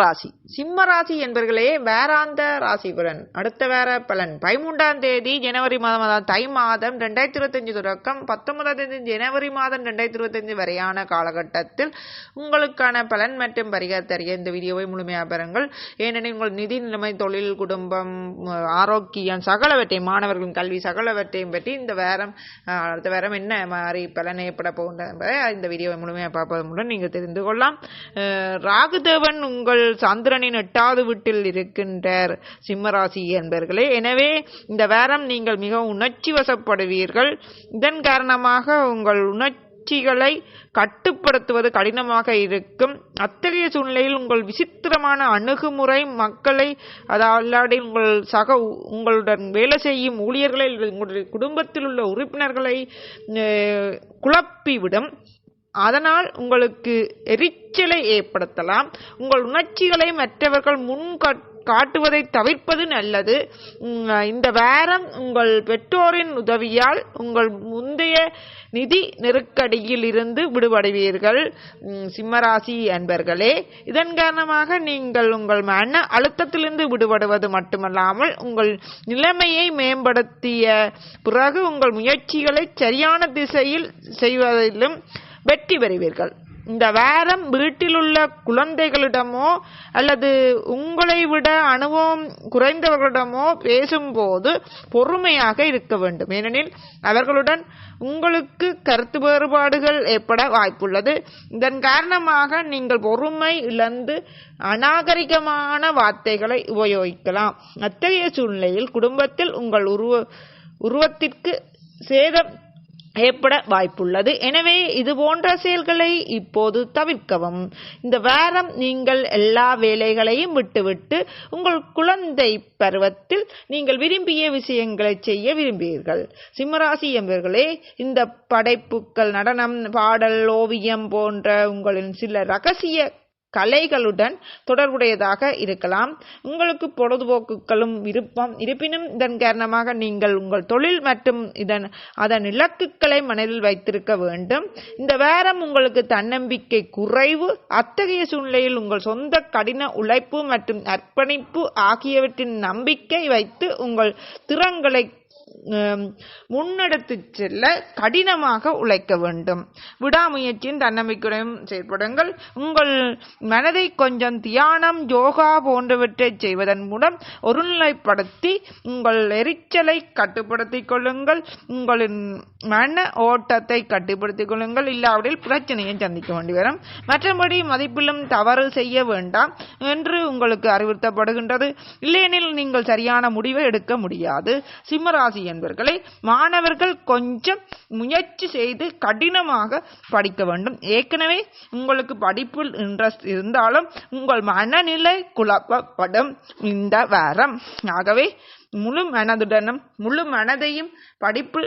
ராசி. சிம்ம ராசி என்பர்களே வேறாந்த ராசி பலன் அடுத்த வேற பலன். பதிமூன்றாம் தேதி ஜனவரி மாதம் அதாவது தை மாதம் ரெண்டாயிரத்தி இருபத்தஞ்சு தொடக்கம் பத்தொன்பதாம் தேதி ஜனவரி மாதம் ரெண்டாயிரத்தி இருபத்தஞ்சு வரையான காலகட்டத்தில் உங்களுக்கான பலன் மற்றும் பரிகாரத்தை அறிய இந்த வீடியோவை முழுமையாக பெறுங்கள் ஏனெனில் உங்கள் நிதி நிலைமை தொழில் குடும்பம் ஆரோக்கியம் சகலவற்றையும் மாணவர்களின் கல்வி சகலவற்றையும் பற்றி இந்த வேரம் அடுத்த வேரம் என்ன மாதிரி பலன் ஏற்பட போகின்ற என்பதை இந்த வீடியோவை முழுமையாக பார்ப்பதன் மூலம் நீங்கள் தெரிந்து கொள்ளலாம். ராகுதேவன் உங்கள் சந்திரனின் எட்டாவது வீட்டில் இருக்கின்றார். சிம்மராசி என்பர்களே எனவே இந்த வாரம் நீங்கள் மிகவும் உணர்ச்சி வசப்படுவீர்கள். இதன் காரணமாக உங்கள் உணர்ச்சிகளை கட்டுப்படுத்துவது கடினமாக இருக்கும். அத்தகைய சூழ்நிலையில் உங்கள் விசித்திரமான அணுகுமுறை மக்களை அதாவது உங்கள் சக உங்களுடன் வேலை செய்யும் ஊழியர்களை உங்களுடைய குடும்பத்தில் உள்ள உறுப்பினர்களை குழப்பிவிடும். அதனால் உங்களுக்கு எரிச்சலை ஏற்படுத்தலாம். உங்கள் உணர்ச்சிகளை மற்றவர்கள் முன் காட்டுவதை தவிர்ப்பது நல்லது. இந்த வாரம் உங்கள் பெற்றோரின் உதவியால் உங்கள் முந்தைய நிதி நெருக்கடியில் இருந்து விடுபடுவீர்கள். சிம்மராசி அன்பர்களே இதன் காரணமாக நீங்கள் உங்கள் மன அழுத்தத்திலிருந்து விடுபடுவது மட்டுமல்லாமல் உங்கள் நிலைமையை மேம்படுத்திய பிறகு உங்கள் முயற்சிகளை சரியான திசையில் செய்வதிலும் வெற்றி பெறுவீர்கள் இந்த வாரம் வீட்டிலுள்ள குழந்தைகளிடமோ அல்லது உங்களை விட அனுபவம் குறைந்தவர்களிடமோ பேசும்போது பொறுமையாக இருக்க வேண்டும். ஏனெனில் அவர்களுடன் உங்களுக்கு கருத்து வேறுபாடுகள் ஏற்பட வாய்ப்புள்ளது. இதன் காரணமாக நீங்கள் பொறுமை இழந்து அநாகரிகமான வார்த்தைகளை உபயோகிக்கலாம். அத்தகைய சூழ்நிலையில் குடும்பத்தில் உங்கள் உருவ உருவத்திற்கு சேதம் ஏற்பட வாய்ப்புள்ளது. எனவே இது போன்ற செயல்களை இப்போது தவிர்க்கவும். இந்த வாரம் நீங்கள் எல்லா வேலைகளையும் விட்டுவிட்டு உங்கள் குழந்தை பருவத்தில் நீங்கள் விரும்பிய விஷயங்களை செய்ய விரும்புவீர்கள். சிம்மராசி என்பவர்களே இந்த படைப்புகள் நடனம் பாடல் ஓவியம் போன்ற உங்களின் சில ரகசிய கலைகளுடன் தொடர்புடையதாக இருக்கலாம். உங்களுக்கு பொழுதுபோக்குகளும் விருப்பம். இருப்பினும் இதன் காரணமாக நீங்கள் உங்கள் தொழில் மற்றும் இதன் அதன் இலக்குகளை மனதில் வைத்திருக்க வேண்டும். இந்த வேரம் உங்களுக்கு தன்னம்பிக்கை குறைவு அத்தகைய சூழ்நிலையில் உங்கள் சொந்த கடின உழைப்பு மற்றும் அர்ப்பணிப்பு ஆகியவற்றின் நம்பிக்கை வைத்து உங்கள் திறன்களை முன்னெடுத்து செல்ல கடினமாக உழைக்க வேண்டும். விடாமுயற்சியின் தன்னம்பிக்கையும் செயல்படுங்கள் உங்கள் மனதை கொஞ்சம் தியானம் யோகா போன்றவற்றை செய்வதன் மூலம் ஒருநிலைப்படுத்தி உங்கள் எரிச்சலை கட்டுப்படுத்திக் கொள்ளுங்கள். உங்களின் மன ஓட்டத்தை கட்டுப்படுத்திக் கொள்ளுங்கள். இல்லாவிடில் பிரச்சனையை சந்திக்க வேண்டி வரும். மற்றபடி மதிப்பிலும் தவறு செய்ய வேண்டாம் என்று உங்களுக்கு அறிவுறுத்தப்படுகின்றது. இல்லையெனில் நீங்கள் சரியான முடிவை எடுக்க முடியாது. சிம்மராசி என்பவர்களை மாணவர்கள் கொஞ்சம் முயற்சி செய்து கடினமாக படிக்க வேண்டும். ஏற்கனவே உங்களுக்கு படிப்பில் இன்ட்ரெஸ்ட் இருந்தாலும் உங்கள் மனநிலை குழப்பப்படும் இந்த வாரம். ஆகவே முழு மனதுடனும் முழு மனதையும் படிப்பு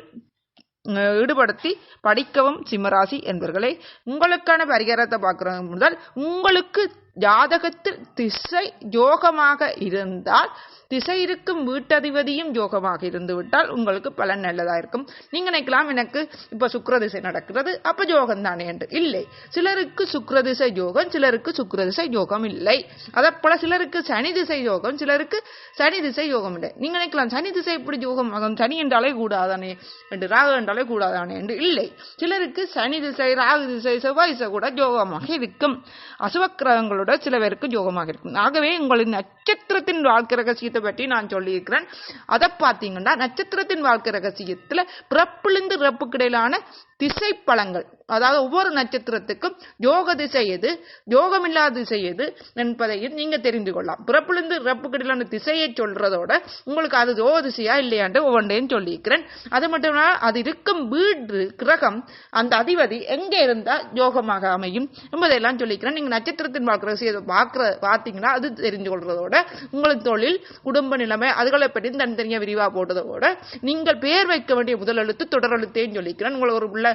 ஈடுபடுத்தி படிக்கவும் சிம்மராசி என்பவர்களே உங்களுக்கான பரிகாரத்தை பார்க்குறது முதல் உங்களுக்கு ஜாதகத்தில் திசை யோகமாக இருந்தால் திசை இருக்கும் வீட்டதிபதியும் யோகமாக இருந்துவிட்டால் உங்களுக்கு பலன் நல்லதாக இருக்கும். நீங்க நினைக்கலாம் எனக்கு இப்ப சுக்ரதிசை நடக்கிறது அப்ப யோகம் தானே என்று. இல்லை. சிலருக்கு சுக்ரதிசை யோகம் சிலருக்கு சுக்ரதிசை யோகம் இல்லை. அதே போல சிலருக்கு சனி திசை யோகம் சிலருக்கு சனி திசை யோகம் இல்லை. நீங்க நினைக்கலாம் சனி திசை எப்படி யோகம் ஆகும்? சனி என்றாலே கூடாதானே என்று ராகு என்றாலே கூடாதானே என்று. இல்லை. சிலருக்கு சனி திசை ராகு திசை செவ்வாய் திசை கூட யோகமாக இருக்கும். அசுவக்கிரகங்களோட சில பேருக்கு யோகமாக இருக்கும். ஆகவே உங்களின் நட்சத்திரத்தின் வாழ்க்கை ரகசியத்தை பற்றி நான் சொல்லியிருக்கிறேன். அதை பார்த்தீங்கன்னா நட்சத்திரத்தின் வாழ்க்கை ரகசியத்தில் பிறப்பிலிருந்து இறப்புக்கு இடையிலான திசை பலங்கள் அதாவது ஒவ்வொரு நட்சத்திரத்துக்கும் யோக திசை எது யோகமில்லாத திசை எது என்பதையும் நீங்க தெரிந்து கொள்ளலாம். பிறப்பிலிருந்து இறப்புக்கு இடையிலான திசையை சொல்றதோட உங்களுக்கு அது யோக திசையா இல்லையாண்டு ஒவ்வொன்றையும் சொல்லியிருக்கிறேன் அது மட்டும் இல்லாமல் அது இருக்கும் வீடு கிரகம் அந்த அதிபதி எங்க இருந்தா யோகமாக அமையும் என்பதையெல்லாம் சொல்லிக்கிறேன். நீங்க நட்சத்திரத்தின் பார்க்குற விஷயத்தை பார்க்குற பார்த்தீங்கன்னா அது தெரிஞ்சு கொள்றதோட உங்களுக்கு தொழில் குடும்ப நிலைமை அதுகளை பற்றி தனித்தனியாக விரிவாக போட்டதோட நீங்கள் பெயர் வைக்க வேண்டிய முதல் எழுத்து தொடர் எழுத்தையும் சொல்லிக்கிறேன். உங்களுக்கு ஒரு பிள்ளை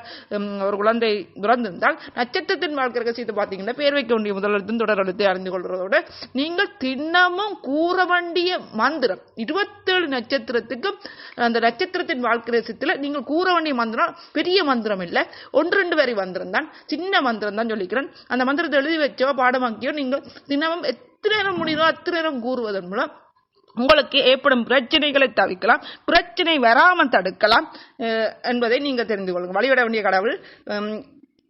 ஒரு குழந்தை துறந்திருந்தால் நட்சத்திரத்தின் வாழ்க்கை ரகசியத்தை பார்த்தீங்கன்னா பேர் வைக்க வேண்டிய முதல் எழுத்தும் தொடர் அறிந்து கொள்வதோடு நீங்கள் தினமும் கூற வேண்டிய மந்திரம் இருபத்தேழு நட்சத்திரத்துக்கும் அந்த நட்சத்திரத்தின் வாழ்க்கை ரகசியத்தில் நீங்கள் கூற வேண்டிய மந்திரம் பெரிய மந்திரம் இல்லை. ஒன்று ரெண்டு வரி மந்திரம் தான். சின்ன மந்திரம் தான் சொல்லிக்கிறேன். அந்த மந்திரத்தை எழுதி வச்சோ பாடமாக்கியோ நீங்கள் தினமும் எத்தனை நேரம் முடியுதோ அத்தனை நேரம் கூறுவதன் மூலம் உங்களுக்கு ஏற்படும் பிரச்சனைகளை தவிர்க்கலாம். பிரச்சனை வராமல் தடுக்கலாம். என்பதை நீங்கள் தெரிந்து கொள்ளுங்கள். வழிவிட வேண்டிய கடவுள்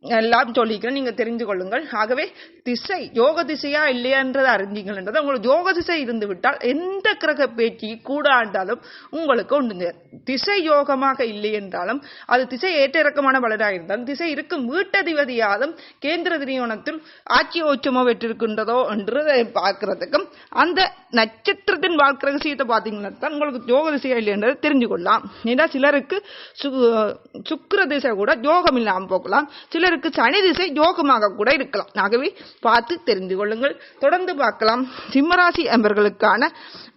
எல்லாம் சொல்லிக்கிறேன் நீங்கள் தெரிந்து கொள்ளுங்கள். ஆகவே திசை யோக திசையா இல்லையான்றதை அறிந்தீங்கள் என்றது உங்களுக்கு யோக திசை இருந்து விட்டால் எந்த கிரக பேச்சு கூட ஆண்டாலும் உங்களுக்கு உண்டுங்க திசை யோகமாக இல்லை என்றாலும் அது திசை ஏற்ற இறக்கமான பலராக இருந்தாலும் திசை இருக்கும் வீட்டதிபதியாலும் கேந்திர திரியோணத்தில் ஆட்சி ஓச்சமோ பெற்றிருக்கின்றதோ என்றதை பார்க்கறதுக்கும் அந்த நட்சத்திரத்தின் வாழ்க்கை ரகசியத்தை பார்த்தீங்கன்னா தான் உங்களுக்கு யோக திசையா இல்லைன்றதை தெரிஞ்சு கொள்ளலாம் ஏன்னா சிலருக்கு சு- சுக்கிர திசை கூட யோகம் இல்லாமல் போகலாம். சிலருக்கு சனி திசை யோகமாக கூட இருக்கலாம். ஆகவே பார்த்து தெரிந்து கொள்ளுங்கள். தொடர்ந்து பார்க்கலாம். சிம்மராசி அன்பர்களுக்கான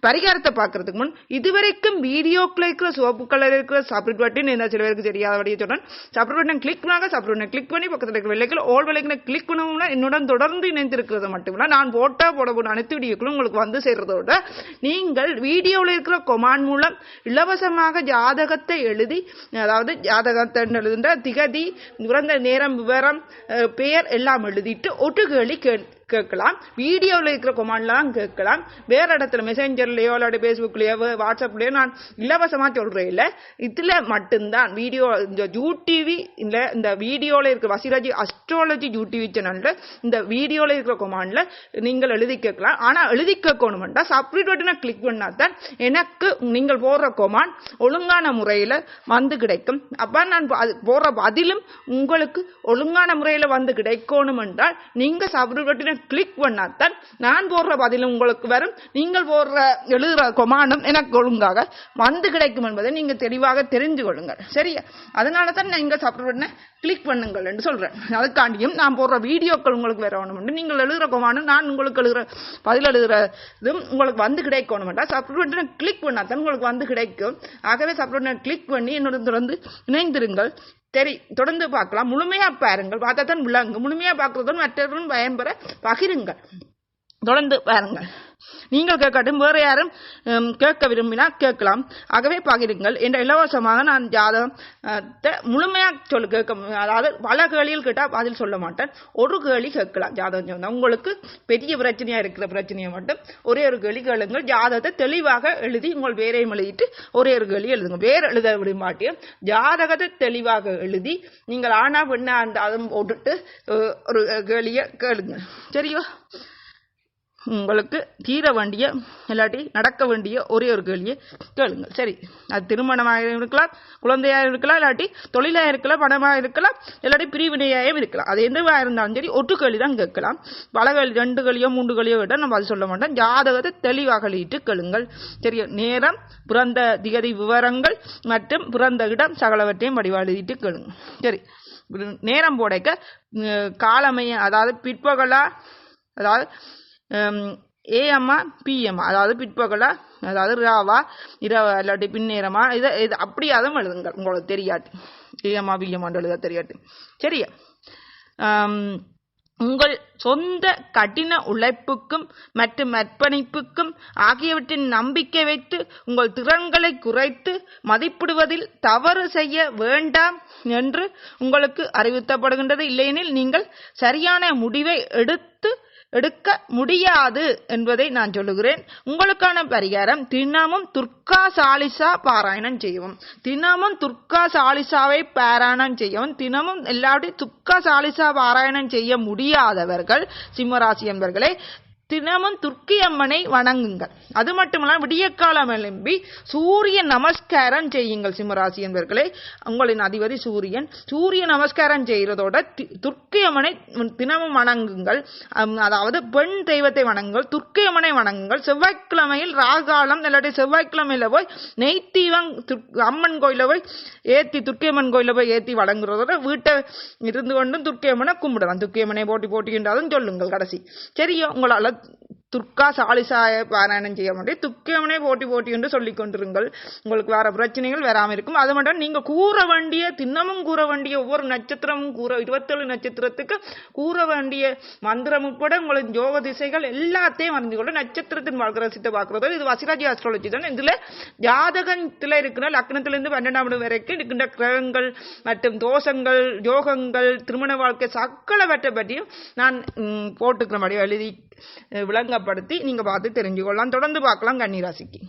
பரிகாரத்தை பார்க்கறதுக்கு முன் இதுவரைக்கும் வீடியோக்குள்ள இருக்கிற சிவப்பு கலர் இருக்கிற சப்ரேட் பட்டன் என்ன சில பேருக்கு தெரியாதபடியே சொன்னேன். சப்ரேட் பட்டன் கிளிக் பண்ணாங்க. சப்ரேட் பட்டன் கிளிக் பண்ணி பக்கத்தில் இருக்கிற விலைகள் ஓல் வெள்ளைகளை கிளிக் பண்ணோம்னா என்னுடன் தொடர்ந்து இணைந்திருக்கிறது மட்டுமில்ல. நான் போட்டால் போட போட அனைத்து வீடியோக்களும் உங்களுக்கு வந்து சேர்றதோட நீங்கள் வீடியோவில் இருக்கிற கொமான் மூலம் இலவசமாக ஜாதகத்தை எழுதி அதாவது ஜாதகத்தை எழுதுன்ற திகதி பிறந்த நேரம் விவரம் பெயர் எல்லாம் எழுதிட்டு ஒட்டுகளி கேள் கேட்கலாம். வீடியோவில் இருக்கிற கொமாண்ட்லாம் கேட்கலாம். வேற இடத்துல மெசேஞ்சர்லையோ இல்லாட்டி ஃபேஸ்புக்லயோ வாட்ஸ்அப்லேயோ நான் இலவசமாக சொல்கிறேன் இல்லை. இதில் மட்டும்தான் வீடியோ இந்த ஜூ டிவி இல்லை இந்த வீடியோவில் இருக்கிற வசிராஜி அஸ்ட்ராலஜி ஜூ டிவி சேனலில் இந்த வீடியோவில் இருக்கிற கொமாண்டில் நீங்கள் எழுதி கேட்கலாம். ஆனால் எழுதி கேட்கணுமெண்டா சப்ரேட் பட்டனை கிளிக் பண்ணாதான் எனக்கு நீங்கள் போடுற கொமாண்ட் ஒழுங்கான முறையில் வந்து கிடைக்கும். அப்போ நான் அது போடுற பதிலும் உங்களுக்கு ஒழுங்கான முறையில் வந்து கிடைக்கணும் என்றால் நீங்கள் சப்ரேட் பட்டனை கிளிக் பண்ணாதான் நான் போடுற பதிலும் உங்களுக்கு வரும். நீங்கள் போடுற எழுதுகிற கொமாண்டும் எனக்கு ஒழுங்காக வந்து கிடைக்கும் என்பதை நீங்கள் தெளிவாக தெரிஞ்சு கொள்ளுங்கள். சரியா? அதனால தான் நீங்க சப்ரேட் பண்ண கிளிக் பண்ணுங்கள் என்று சொல்றேன். அதுக்காண்டியும் நான் போடுற வீடியோக்கள் உங்களுக்கு வரணும் நீங்கள் எழுதுகிற கொமாண்டும் நான் உங்களுக்கு எழுதுகிற பதில் எழுதுகிறதும் உங்களுக்கு வந்து கிடைக்கணும் என்றால் சப்ரேட் பட்டனை கிளிக் பண்ணாதான் உங்களுக்கு வந்து கிடைக்கும். ஆகவே சப்ரேட் கிளிக் பண்ணி என்னோட தொடர்ந்து இணைந்திருங்கள். சரி தொடர்ந்து பார்க்கலாம். முழுமையா பாருங்கள். பார்த்தா தான் விளங்கும் முழுமையா பார்க்கறதும் மற்றவர்களும் பயன்பெற பகிருங்கள். தொடர்ந்து பாருங்கள். நீங்கள் கேட்கட்டும் வேறு யாரும் கேட்க விரும்பினால் கேட்கலாம். ஆகவே பகிருங்கள். என்ற இலவசமாக நான் ஜாதகத்தை முழுமையாக சொல்லு கேட்க அதாவது பல கேள்விகள் கேட்டால் பதில் சொல்ல மாட்டேன். ஒரு கேள்வி கேட்கலாம் ஜாதகம் சொன்னால் உங்களுக்கு பெரிய பிரச்சனையாக இருக்கிற பிரச்சனையை மட்டும் ஒரே ஒரு கேள்வி கேளுங்கள். ஜாதகத்தை தெளிவாக எழுதி உங்கள் வேரையும் எழுதிட்டு ஒரே ஒரு கேள்வி எழுதுங்க வேறு எழுத விட மாட்டியும் ஜாதகத்தை தெளிவாக எழுதி நீங்கள் ஆனா பெண்ணா அந்த அதை போட்டுட்டு ஒரு கேள்வியை கேளுங்க சரியா உங்களுக்கு தீர வேண்டிய இல்லாட்டி நடக்க வேண்டிய ஒரே ஒரு கேள்வியை கேளுங்கள். சரி அது திருமணமாக இருக்கலாம் குழந்தையாக இருக்கலாம் இல்லாட்டி தொழிலாக இருக்கலாம் பணமாக இருக்கலாம் இல்லாட்டி பிரிவினையாகவும் இருக்கலாம். அது எதுவாக இருந்தாலும் சரி ஒட்டு கேள்வி தான் கேட்கலாம். பல கேள்வி ரெண்டு கேள்வியோ மூன்று கேள்வியோ கேட்டால் நம்ம அது சொல்ல மாட்டோம். ஜாதகத்தை தெளிவாக எழுதிட்டு கேளுங்கள். சரி நேரம் பிறந்த திகதி விவரங்கள் மற்றும் பிறந்த இடம் சகலவற்றையும் வடிவாளிட்டு கேளுங்கள். கேளுங்க சரி நேரம் போடைக்க காலமைய அதாவது பிற்பகலா அதாவது Um, ஏஎம்மா பிஎம்மா அதாவது பிற்பகலா அதாவது ராவா இரவா இல்லாட்டி பின்னேரமா இதை இது அப்படியாதும் எழுதுங்க உங்களுக்கு தெரியாட்டு ஏஎம்மா பிஎம்மான்னு எழுத தெரியாட்டு சரியா? Um, உங்கள் சொந்த கடின உழைப்புக்கும் மற்றும் அர்ப்பணிப்புக்கும் ஆகியவற்றின் நம்பிக்கை வைத்து உங்கள் திறன்களை குறைத்து மதிப்பிடுவதில் தவறு செய்ய வேண்டாம் என்று உங்களுக்கு அறிவுறுத்தப்படுகின்றது. இல்லையெனில் நீங்கள் சரியான முடிவை எடுத்து எடுக்க முடியாது என்பதை நான் சொல்லுகிறேன். உங்களுக்கான பரிகாரம் தினமும் துர்கா சாலிசா பாராயணம் செய்யவும். தினமும் துர்கா சாலிசாவை பாராயணம் செய்யவும். தினமும் எல்லாருடைய துர்கா சாலிசா பாராயணம் செய்ய முடியாதவர்கள் சிம்மராசி என்பர்களே தினமும் துர்க்கி அம்மனை வணங்குங்கள். அது மட்டுமல்ல விடியற்காலம் எழும்பி சூரிய நமஸ்காரம் செய்யுங்கள் சிம்மராசி என்பர்களே. உங்களின் அதிபதி சூரியன் சூரிய நமஸ்காரம் செய்கிறதோட தி- துர்க்கி அம்மனை தினமும் வணங்குங்கள். அதாவது பெண் தெய்வத்தை வணங்குங்கள் துர்க்கி அம்மனை வணங்குங்கள். செவ்வாய்க்கிழமையில் ராகாலம் இல்லாட்டி செவ்வாய்க்கிழமையில போய் நெய்த்தீவம் அம்மன் கோயில போய் ஏத்தி துர்க்கி அம்மன் கோயில போய் ஏத்தி வணங்குறதோட வீட்டை இருந்து கொண்டும் துர்க்கி அம்மனை கும்பிடலாம். துர்க்கி அம்மனை போட்டி போட்டிக்கின்றாலும் சொல்லுங்கள் கடைசி. சரியா உங்களால் துர்கா சாலிசாய பாராயணம் செய்ய முடியும் துக்கியமனே போட்டி போட்டி என்று சொல்லிக் கொண்டிருங்கள். உங்களுக்கு வேற பிரச்சனைகள் வராமல் இருக்கும். அது மட்டும் நீங்க கூற வேண்டிய தின்னமும் கூற வேண்டிய ஒவ்வொரு நட்சத்திரமும் கூற இருபத்தேழு நட்சத்திரத்துக்கு கூற வேண்டிய மந்திரம் உட்பட உங்களின் யோக திசைகள் எல்லாத்தையும் அறிந்து கொண்டு நட்சத்திரத்தின் வாழ்க்கை சித்த பார்க்கறது இது வசிராஜி ஆஸ்ட்ராலஜி தான். இதுல ஜாதகத்துல இருக்கிற லக்னத்திலிருந்து பன்னெண்டாம் இடம் வரைக்கும் இருக்கின்ற கிரகங்கள் மற்றும் தோஷங்கள் யோகங்கள் திருமண வாழ்க்கை சக்கலவற்றை பற்றியும் நான் போட்டுக்கிற மாதிரி எழுதி விளங்கப்படுத்தி நீங்க பார்த்து தெரிஞ்சுக்கொள்ளலாம். தொடர்ந்து பார்க்கலாம் கன்னிராசிக்கு.